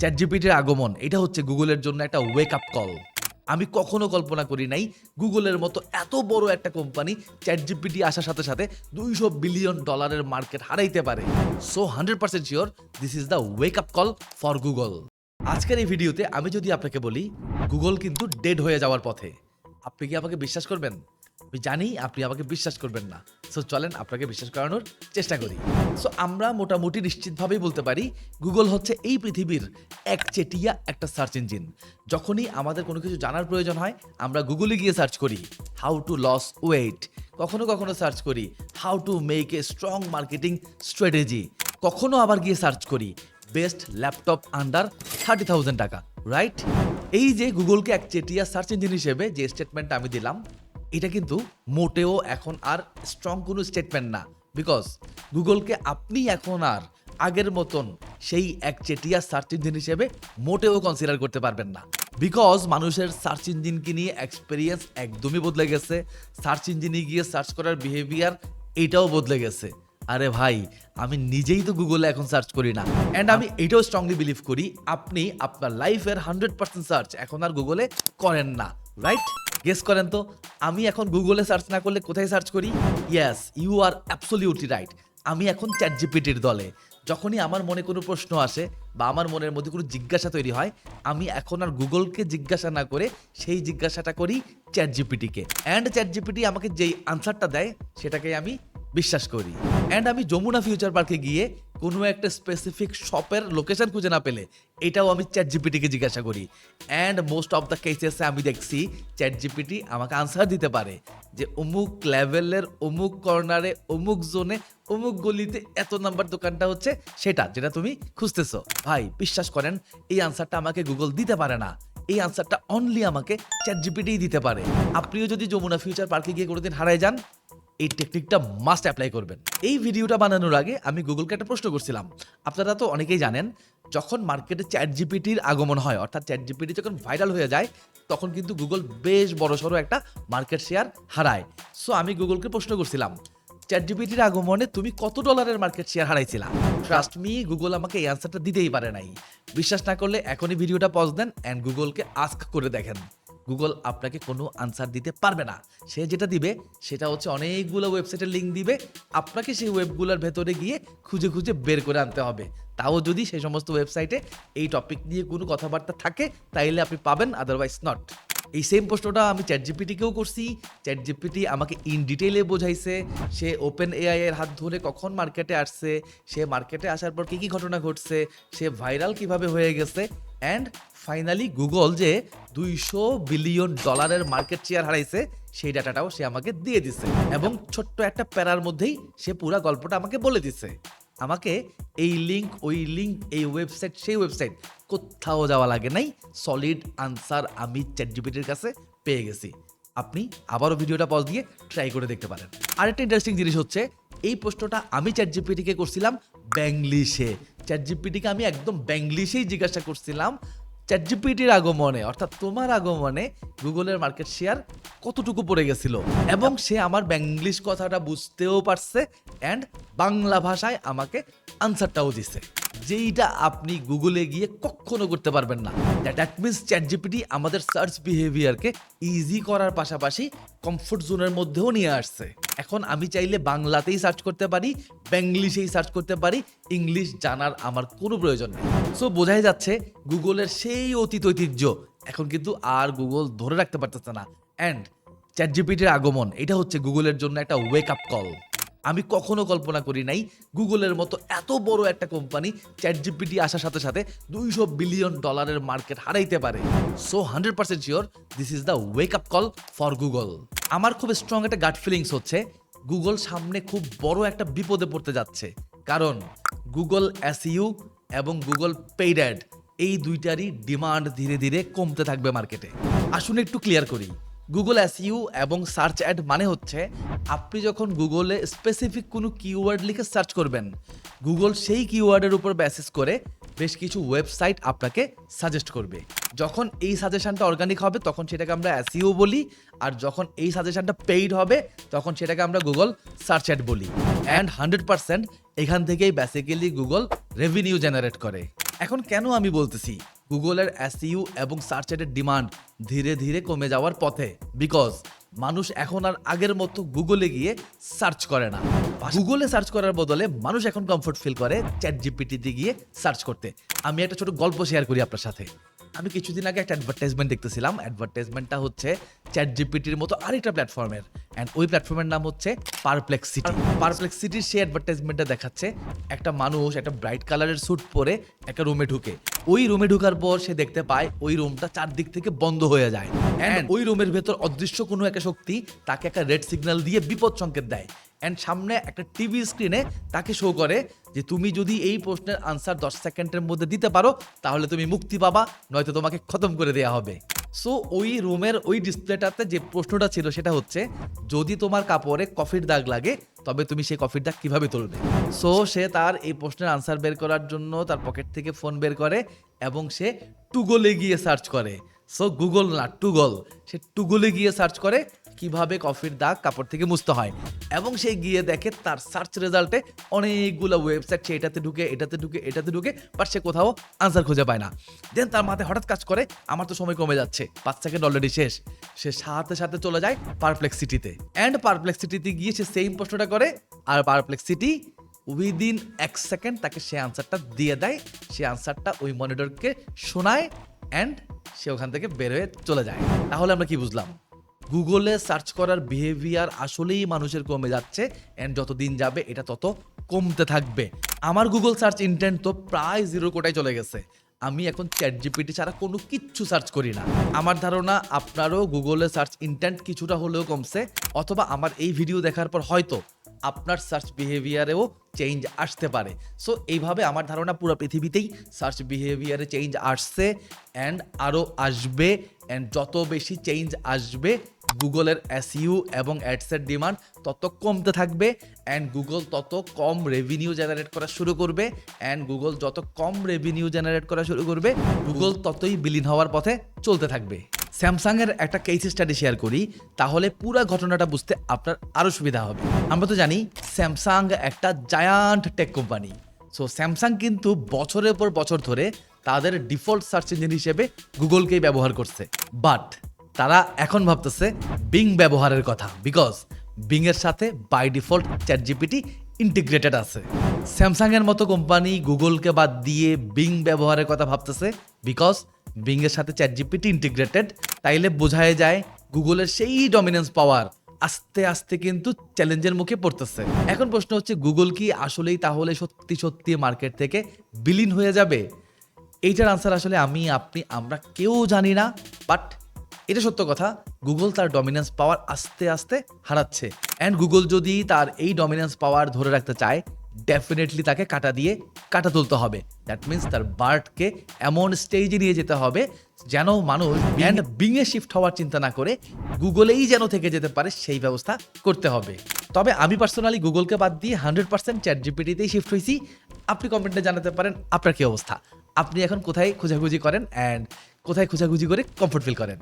Chat জিপিটির আগমন, এটা হচ্ছে গুগলের জন্য একটা ওয়েক আপ কল আমি কখনো কল্পনা করি নাই, গুগলের মতো এত বড় একটা কোম্পানি চ্যাট জিপিটি আসার সাথে সাথে দুইশো বিলিয়ন ডলারের মার্কেট হারাইতে পারে। So hundred percent sure this is the wake up call for Google আজকের এই ভিডিওতে আমি যদি আপনাকে বলি, গুগল কিন্তু ডেড হয়ে যাওয়ার পথে। আপনি কি আমাকে বিশ্বাস করবেন? জানি আপনি আমাকে বিশ্বাস করবেন না। সো চলেন আপনাকে বিশ্বাস করানোর চেষ্টা করি। সো আমরা মোটামুটি নিশ্চিতভাবেই বলতে পারি গুগল হচ্ছে এই পৃথিবীর একচেটিয়া একটা সার্চ ইঞ্জিন যখনই আমাদের কোনো কিছু জানার প্রয়োজন হয়, আমরা গুগলে গিয়ে সার্চ করি হাউ টু লস ওয়েট কখনো কখনো সার্চ করি how to make a strong marketing strategy কখনো আবার গিয়ে সার্চ করি best laptop under thirty thousand taka right এই যে গুগলকে এক চেটিয়া সার্চ ইঞ্জিন হিসেবে যে স্টেটমেন্টটা আমি দিলাম এটা কিন্তু মোটেও এখন আর স্ট্রং কোনো স্টেটমেন্ট না। বিকজ গুগলকে আপনি এখন আর আগের মতন সেই এক চেটিয়া সার্চ ইঞ্জিন হিসেবে মোটেও কনসিডার করতে পারবেন না। বিকজ মানুষের সার্চ ইঞ্জিনকে নিয়ে এক্সপিরিয়েন্স একদমই বদলে গেছে। সার্চ ইঞ্জিনে গিয়ে সার্চ করার বিহেভিয়ার এটাও বদলে গেছে। আরে ভাই, আমি নিজেই তো গুগলে এখন সার্চ করি না। অ্যান্ড আমি এটাও স্ট্রংলি বিলিভ করি, আপনি আপনার লাইফের হান্ড্রেড পার্সেন্ট সার্চ এখন আর গুগলে করেন না। রাইট গেস করেন তো? আমি এখন গুগলে সার্চ না করলে কোথায় সার্চ করি? Yes you are absolutely right আমি এখন চ্যাট জিপিটির দলে। যখনই আমার মনে কোনো প্রশ্ন আসে বা আমার মনের মধ্যে কোনো জিজ্ঞাসা তৈরি হয়, আমি এখন আর গুগলকে জিজ্ঞাসা না করে সেই জিজ্ঞাসাটা করি চ্যাট জিপিটিকে অ্যান্ড চ্যাট জিপিটি আমাকে যেই আনসারটা দেয় সেটাকে আমি বিশ্বাস করি। অ্যান্ড আমি যমুনা ফিউচার পার্কে গিয়ে কোনো একটা স্পেসিফিক শপের লোকেশন খুঁজে না পেলে, এটাও আমি চ্যাট জিপিটিকে জিজ্ঞাসা করি। অ্যান্ড মোস্ট অফ দ্য কেসেসে আমি দেখছি চ্যাট জিপিটি আমাকে আনসার দিতে পারে যে, অমুক লেভেলের অমুক কর্নারে অমুক জোনে অমুক গলিতে এত নাম্বার দোকানটা হচ্ছে, সেটা যেটা তুমি খুঁজতেছো। ভাই, বিশ্বাস করেন, এই আনসারটা আমাকে গুগল দিতে পারে না। এই আনসারটা অনলি আমাকে চ্যাট জিপিটিই দিতে পারে। আপনিও যদি যমুনা ফিউচার পার্কে গিয়ে কোনোদিন হারায় যান এই টেকনিকটা মাস্ট অ্যাপ্লাই করবেন। এই ভিডিওটা বানানোর আগে আমি গুগলকে একটা প্রশ্ন করছিলাম। আপনারা তো অনেকেই জানেন, যখন মার্কেটে চ্যাট জিপিটির আগমন হয়, অর্থাৎ চ্যাট জিপিটি যখন ভাইরাল হয়ে যায়, তখন কিন্তু গুগল বেশ বড় সড়ো একটা মার্কেট শেয়ার হারায়। সো আমি গুগলকে প্রশ্ন করছিলাম চ্যাট জিপিটির আগমনে তুমি কত ডলারের মার্কেট শেয়ার হারাইছিলা? ট্রাস্ট মি গুগল আমাকে এই অ্যান্সারটা দিতেই পারে নাই। বিশ্বাস না করলে এখনই ভিডিওটা পজ দেন অ্যান্ড গুগলকে আস্ক করে দেখেন। গুগল আপনাকে কোনো আনসার দিতে পারবে না। সে যেটা দিবে, সেটা হচ্ছে অনেকগুলো ওয়েবসাইটের লিঙ্ক দিবে। আপনাকে সেই ওয়েবগুলোর ভেতরে গিয়ে খুঁজে খুঁজে বের করে আনতে হবে। তাও যদি সেই সমস্ত ওয়েবসাইটে এই টপিক নিয়ে কোনো কথাবার্তা থাকে, তাইলে আপনি পাবেন আদারওয়াইজ নট এই সেম প্রশ্নটা আমি চ্যাট জিপিটিকেও করছি। চ্যাট জিপিটি আমাকে ইন ডিটেইলে বোঝাইছে। সে ওপেন এআই এর হাত ধরে কখন মার্কেটে আসছে, সে মার্কেটে আসার পর কী কী ঘটনা ঘটছে, সে ভাইরাল কীভাবে হয়ে গেছে অ্যান্ড ফাইনালি গুগল যে দুইশো বিলিয়ন ডলারের মার্কেট শেয়ার হারাইছে, সেই ডাটাটাও সে আমাকে দিয়ে দিছে। এবং ছোট্ট একটা প্যারার মধ্যেই সে পুরো গল্পটা আমাকে বলে দিছে। আমাকে এই লিঙ্ক ওই লিঙ্ক এই ওয়েবসাইট সেই ওয়েবসাইট কোথাও যাওয়া লাগে নাই। সলিড আনসার আমি চ্যাট জিপিটির কাছে পেয়ে গেছি। আপনি আবারও ভিডিওটা পজ দিয়ে ট্রাই করে দেখতে পারেন। আরেকটা ইন্টারেস্টিং জিনিস হচ্ছে, এই প্রশ্নটা আমি চ্যাট জিপিটিকে করছিলাম ব্যাংলিশে। চ্যাট জিপিটিকে আমি একদম ব্যাংলিশেই জিজ্ঞাসা করছিলাম চ্যাট জিপিটির আগমনে, অর্থাৎ তোমার আগমনে গুগলের মার্কেট শেয়ার কতটুকু পড়ে গেছিল? এবং সে আমার ব্যাংলিশ কথাটা বুঝতেও পারছে অ্যান্ড বাংলা ভাষায় আমাকে আনসারটাও দিছে যেইটা আপনি গুগলে গিয়ে কখনো করতে পারবেন না। দ্যাট মিনস চ্যাট জিপিটি আমাদের সার্চ বিহেভিয়ারকে ইজি করার পাশাপাশি কমফোর্ট জোনের মধ্যেও নিয়ে আসছে। এখন আমি চাইলে বাংলাতেই সার্চ করতে পারি ব্যাংলিশেই সার্চ করতে পারি ইংলিশ জানার আমার কোনো প্রয়োজন নেই। সো বোঝাই যাচ্ছে গুগলের সেই অতীত ঐতিহ্য এখন কিন্তু আর গুগল ধরে রাখতে পারতেছে না। অ্যান্ড চ্যাট জিপিটির আগমন, এটা হচ্ছে গুগলের জন্য একটা ওয়েক আপ কল আমি কখনো কল্পনা করি নাই গুগলের মতো এত বড় একটা কোম্পানি চ্যাট জিপিটি আসার সাথে সাথে দুইশো বিলিয়ন ডলারের মার্কেট হারাইতে পারে। So hundred percent sure this is the wake up call for Google আমার খুব স্ট্রং একটা গাট ফিলিংস হচ্ছে গুগল সামনে খুব বড় একটা বিপদে পড়তে যাচ্ছে। কারণ গুগল এসইউ এবং গুগল পেইড অ্যাড এই দুইটারই ডিমান্ড ধীরে ধীরে কমতে থাকবে মার্কেটে। আসুন একটু ক্লিয়ার করি। গুগল এসইউ এবং সার্চ অ্যাড মানে হচ্ছে আপনি যখন গুগলে স্পেসিফিক কোনো কিওয়ার্ড লিখে সার্চ করবেন গুগল সেই কিওয়ার্ডের উপর বেসিস করে বেশ কিছু ওয়েবসাইট আপনাকে সাজেস্ট করবে। যখন এই সাজেশনটা অর্গানিক হবে, তখন সেটাকে আমরা এসইও বলি, আর যখন এই সাজেশনটা পেইড হবে, তখন সেটাকে আমরা গুগল সার্চ অ্যাড বলি। অ্যান্ড হান্ড্রেড পার্সেন্ট এখান থেকেই বেসিক্যালি গুগল রেভিনিউ জেনারেট করে। এখন কেন আমি বলতেছি? গুগলের এসইউ এবং সার্চ এর ডিমান্ড ধীরে ধীরে কমে যাওয়ার পথে। বিকজ মানুষ এখন আর আগের মতো গুগলে গিয়ে সার্চ করে না। গুগলে সার্চ করার বদলে মানুষ এখন কমফোর্ট ফিল করে চ্যাট জিপিটিতে গিয়ে সার্চ করতে। আমি একটা ছোট গল্প শেয়ার করি আপনার সাথে। আমি কিছুদিন আগে একটা অ্যাডভার্টাইজমেন্ট দেখতেছিলাম। অ্যাডভার্টাইজমেন্টটা হচ্ছে চ্যাট জিপিটির মতো আরেকটা প্ল্যাটফর্মের অ্যান্ড ওই প্ল্যাটফর্মের নাম হচ্ছে পারপ্লেক্সিটি পারপ্লেক্সিটির সেই অ্যাডভার্টাইজমেন্টটা দেখাচ্ছে একটা মানুষ একটা ব্রাইট কালারের স্যুট পরে একটা রুমে ঢুকে। ওই রুমে ঢুকার পর সে দেখতে পায় ওই রুমটা চারদিক থেকে বন্ধ হয়ে যায়। অ্যান্ড ওই রুমের ভেতর অদৃশ্য কোনো একটা শক্তি তাকে একটা রেড সিগন্যাল দিয়ে বিপদ সংকেত দেয়। অ্যান্ড সামনে একটা টিভি স্ক্রিনে তাকে শো করে যে তুমি যদি এই প্রশ্নের আনসার দশ সেকেন্ডের মধ্যে দিতে পারো, তাহলে তুমি মুক্তি পাবা, নয়তো তোমাকে খতম করে দেওয়া হবে। সো ওই রুমের ওই ডিসপ্লেটাতে যে প্রশ্নটা ছিল সেটা হচ্ছে, যদি তোমার কাপড়ে কফির দাগ লাগে, তবে তুমি সেই কফির দাগ কীভাবে তুলবে? সো সে তার এই প্রশ্নের আনসার বের করার জন্য তার পকেট থেকে ফোন বের করে এবং সে টুগলে গিয়ে সার্চ করে। সো গুগল না টুগল সে টুগলে গিয়ে সার্চ করে কীভাবে কফির দাগ কাপড় থেকে মুছতে হয়। এবং সে গিয়ে দেখে তার সার্চ রেজাল্টে অনেকগুলো ওয়েবসাইট সে এটাতে ঢুকে এটাতে ঢুকে এটাতে ঢুকে বাট সে কোথাও আনসার খুঁজে পায় না। দেন তার মাথায় হঠাৎ কাজ করে, আমার তো সময় কমে যাচ্ছে, পাঁচ সেকেন্ড অলরেডি শেষ। সে সাথে সাথে চলে যায় পারপ্লেক্সিটিতে অ্যান্ড পারপ্লেক্সিটিতে গিয়ে সে সেম প্রশ্নটা করে, আর পারপ্লেক্সিটি উইদিন এক সেকেন্ড তাকে সে আনসারটা দিয়ে দেয়। সে আনসারটা ওই মনিটরকে শোনায় অ্যান্ড সে ওখান থেকে বের হয়ে চলে যায়। তাহলে আমরা কি বুঝলাম? গুগলে সার্চ করার বিহেভিয়ার আসলেই মানুষের কমে যাচ্ছে অ্যান্ড যত দিন যাবে এটা তত কমতে থাকবে। আমার গুগল সার্চ ইন্টেন্ট তো প্রায় জিরো কোটায় চলে গেছে। আমি এখন চ্যাট জিপিটি ছাড়া কোনো কিচ্ছু সার্চ করি না। আমার ধারণা আপনারও গুগলে সার্চ ইন্টেন্ট কিছুটা হলেও কমছে অথবা আমার এই ভিডিও দেখার পর হয়তো আপনার সার্চ বিহেভিয়ারেও চেঞ্জ আসতে পারে। সো এইভাবে আমার ধারণা পুরো পৃথিবীতেই সার্চ বিহেভিয়ারে চেঞ্জ আসছে অ্যান্ড আরও আসবে অ্যান্ড যত বেশি চেঞ্জ আসবে গুগলের এসইউ এবং অ্যাডসের ডিমান্ড তত কমতে থাকবে অ্যান্ড গুগল তত কম রেভিনিউ জেনারেট করা শুরু করবে অ্যান্ড গুগল যত কম রেভিনিউ জেনারেট করা শুরু করবে, গুগল ততই বিলীন হওয়ার পথে চলতে থাকবে। স্যামসাংয়ের একটা কেস স্টাডি শেয়ার করি, তাহলে পুরো ঘটনাটা বুঝতে আপনার আরও সুবিধা হবে। আমরা তো জানি, স্যামসাং একটা giant tech company so Samsung কিন্তু বছরের পর বছর ধরে তাদের ডিফল্ট সার্চ ইঞ্জিন হিসেবে গুগলকেই ব্যবহার করছে। বাট তারা এখন ভাবতেছে বিং ব্যবহারের কথা বিকজ বিং এর সাথে by default chat GPT integrated আছে। স্যামসাং এর মতো কোম্পানি গুগলকে বাদ দিয়ে বিং ব্যবহারের কথা ভাবতেছে বিকজ বিং এর সাথে চ্যাট জিপিটি ইন্টিগ্রেটেড তাইলে বোঝায় যায় গুগলের সেই ডমিনেন্স পাওয়ার আস্তে আস্তে কিন্তু চ্যালেঞ্জের মুখে পড়তেছে। এখন প্রশ্ন হচ্ছে গুগল কি আসলেই তাহলে সত্যি সত্যি মার্কেট থেকে বিলীন হয়ে যাবে? এইটার আনসার আসলে আমি, আপনি, আমরা কেউ জানি না বাট এটা সত্য কথা গুগল তার ডমিনেন্স পাওয়ার আস্তে আস্তে হারাচ্ছে। অ্যান্ড গুগল যদি তার এই ডমিনেন্স পাওয়ার ধরে রাখতে চায় ডেফিনেটলি তাকে কাটা দিয়ে কাটা তুলতে হবে। দ্যাট মিন্স তার বার্ডকে এমন স্টেজে নিয়ে যেতে হবে যেন মানুষ অ্যান্ড বিংয়ে শিফট হওয়ার চিন্তা না করে গুগলেই যেন থেকে যেতে পারে সেই ব্যবস্থা করতে হবে। তবে আমি পার্সোনালি গুগলকে বাদ দিয়ে হান্ড্রেড পার্সেন্ট চ্যাট জিপিটিতেই শিফট হয়েছি। আপনি কমেন্টে জানাতে পারেন আপনার কি অবস্থা? আপনি এখন কোথায় খোঁজাখুঁজি করেন অ্যান্ড কোথায় খোঁজাখুঁজি করে কমফোর্ট ফিল করেন?